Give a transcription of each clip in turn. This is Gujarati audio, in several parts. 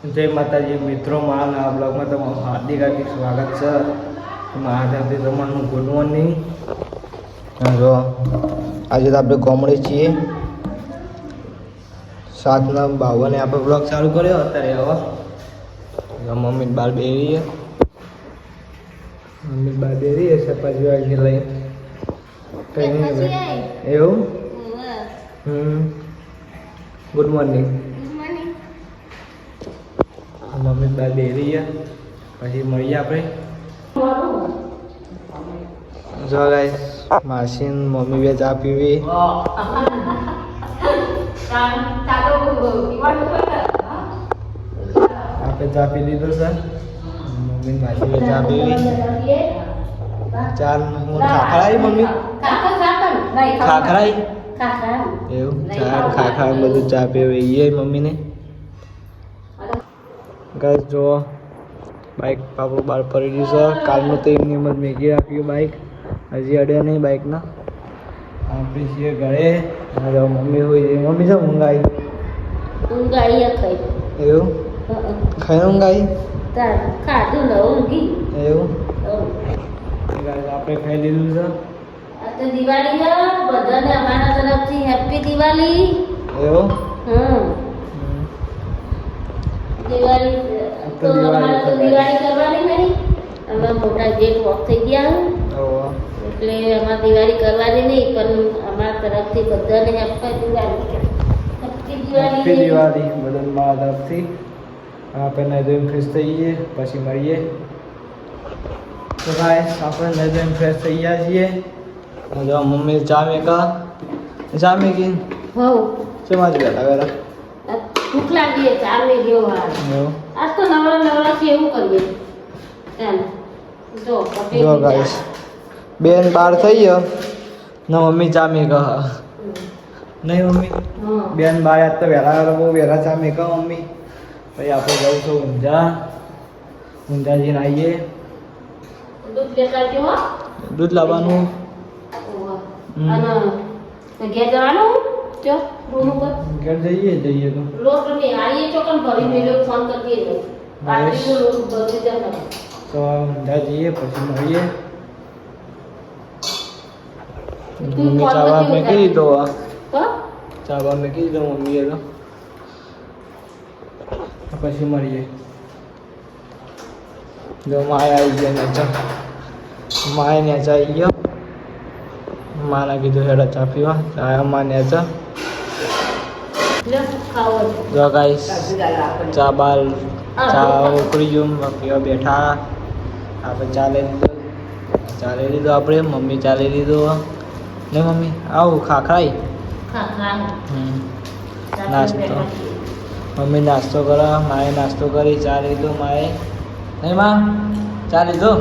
જય માતાજી મિત્રો મારા આ બ્લોગમાં તમારું હાર્દિક હાર્દિક સ્વાગત છે મારા તરફથી તમારું ગુડ મોર્નિંગ જો આજે તો આપણે કોમડી છીએ. સાતના બાવને આપણે બ્લોગ ચાલુ કર્યો. અત્યારે હવે જો મમ્મી બાર બેરી છે. મમ્મી બાર બેરી છે સપાજી વાગી લઈ. કઈ નહીં ભાઈ. એવું? હમ. ગુડ મોર્નિંગ મમ્મી બા બેરી છે પછી મળીએ આપણે. જો ગાઈસ માસી મમ્મી બે ચા પીવી. આપણે ચા પી લીધો સર મમ્મી માસી બે ચા પીવી. ચાલ હું ખાખરાઈ મમ્મી? ખાખરાઈ એવું ચા ખાખરા બધું ચા પીવી. મમ્મીને. ગાઈસ જો બાઇક આપણું બહાર પડી ગયું છે. કાલનું તો એમની એમ જ મેગી રાખ્યું બાઇક હજી અડ્યા નહીં બાઇકના આપણે છીએ ઘરે. અને મમ્મી હોય છે. મમ્મી છે ઊંઘાઈ? એવું? ખાઈ ઊંઘાઈ? એવું? આપણે ખાઈ લીધું છે. દિવાળી છે બધાને અમારા તરફથી હેપી દિવાળી. એવું? હમ હમ. દિવાળી તો તો દિવાળી અમારે તો તો દિવાળી કરવાની નહીં અમે મોટા જેટ વોક થઈ ગયા ઓહો. એટલે અમારે દિવાળી કરવાની નહીં પણ અમારા તરફથી બધાને happy Diwali. Happy happy Diwali Diwali બધા મારા તરફથી આપણે નહીં ધોઈને ફ્રેશ થઈએ પછી મળીએ. તો ગાઈસ આપણે નહીં ધોઈને ફ્રેશ થઈ ગયા છીએ. અને જો મમ્મી ચા મેકા ચા મેકી હોવ શેમાં જ બેઠા બેઠા? આ ભૂખ લાગી છે વાગ્યો વાર આજ તો નવરા નવરાથી એવું કરીએ. એમ જો જો ગાઈસ બેન બાર થઈ ગયો. ન મમ્મી ચામી કહ. નહીં મમ્મી? બેન બાર આજ તો વહેલા બહુ વહેલા ચામી મેકા મમ્મી. પછી આપણે જવું છું ઊંઝા ઊંઝા જઈને આવીએ. દૂધ લેતા દૂધ લાવવાનું. અને ઘેર જવાનું? ચો રૂમ ઉપર ઘર જઈએ જઈએ તો. લોટ નહીં આવીએ ચોકન ભરી મેલ્યો ફોન કરી દે બાટલીનો લોટ ભરી જવાનો તો ઊંઝા જઈએ પછી મળીએ. મમ્મી ચાવા મેકી દીધો આ. તો મેં મેકી દીધો મમ્મીએ તો. પછી મળીએ. જો માયા આવી ગયા નેચા માય નેચા આવી ગયો. માના કીધું હેડા ચા પીવા. ચા માં નેચા લે જો ગાઈસ ચા બાર ચા ઉકળી ગયું પીવા બેઠા આપણે ચા લઈ લીધો. ચા લઈ લીધો આપણે, મમ્મી ચા લઈ લીધો. ને મમ્મી, આવું ખાખરાઈ? નાસ્તો. મમ્મી નાસ્તો કરો, માએ નાસ્તો કરી, ચા લીધો માએ. નહીં માં, ચા લીધો?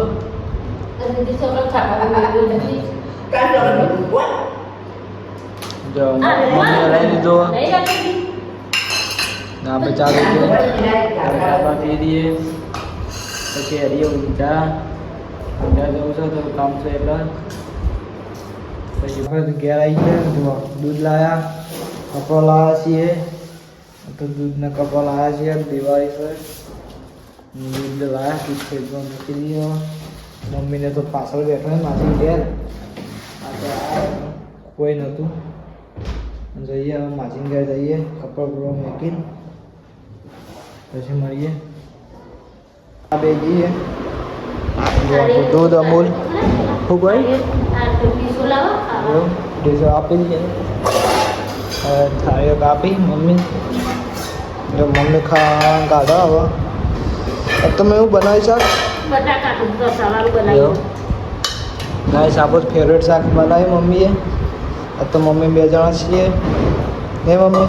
જો મમ્મીએ લઈ લીધો ને આપણે ચા લીધો આપણે ચા દઈએ પછી હરીએ ઊંઝા ઊંઝા જવું છે તો કામ છે એટલે પછી ઘેર આવી ગયા દૂધ લાયા કપડો લાવ્યા છીએ તો દૂધના કપડા લાવ્યા છીએ દિવાળી પર દૂધ લાવ્યા ફ્રીજમાં મૂકી દીધો મમ્મીને તો પાછળ બેઠો ને, માસી ઘેર. કોઈ નહોતું. જઈએ હવે ઘેર જઈએ કપડા બપડા મૂકીને. પછી મળીએ. આ બે જઈએ. દૂધ અમૂલ. ખૂબ હોય? ડીઝલ આપી દઈએ. થાળીઓ કાપી મમ્મી. જો મમ્મી ખાવા કાઢો હવે. તમે એવું બનાવી શાક? બનાવી શાક આપણું ફેવરેટ શાક બનાવી મમ્મીએ. આ તો મમ્મી બે જણા છીએ. હે મમ્મી?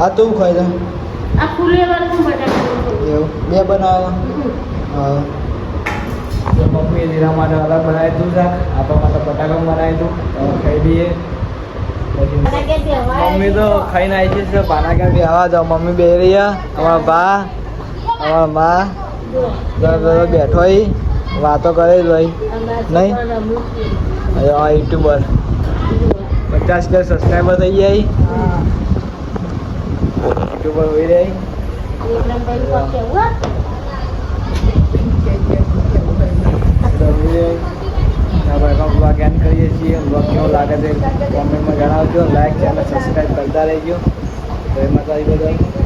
આ તું ખાઈ જા આ એવું? બે બનાવ્યા હા. મમ્મીએ જીરા માટે અલગ બનાવી હતું શાક આપણા માટે બટાકા બનાવી હતું ખાઈ દઈએ મમ્મી તો ખાઈને આવી છે પાના ક્યાં બી આવા જાઓ. મમ્મી બે રહ્યા. અમારા બા અમારા મા. બેઠો વાતો કરે ભાઈ નહીં? આ યુટ્યુબર પચાસ કે સબસ્ક્રાઈબર થઈ જાય યુટ્યુબર હોઈ હો? એમાં બ્લોગ એન્ડ કરીએ છીએ બ્લોગ કેવો લાગે છે કોમેન્ટમાં જણાવજો લાઈક ચેનલ સબસ્ક્રાઈબ કરતા રહેજો જય માતાજી બધાય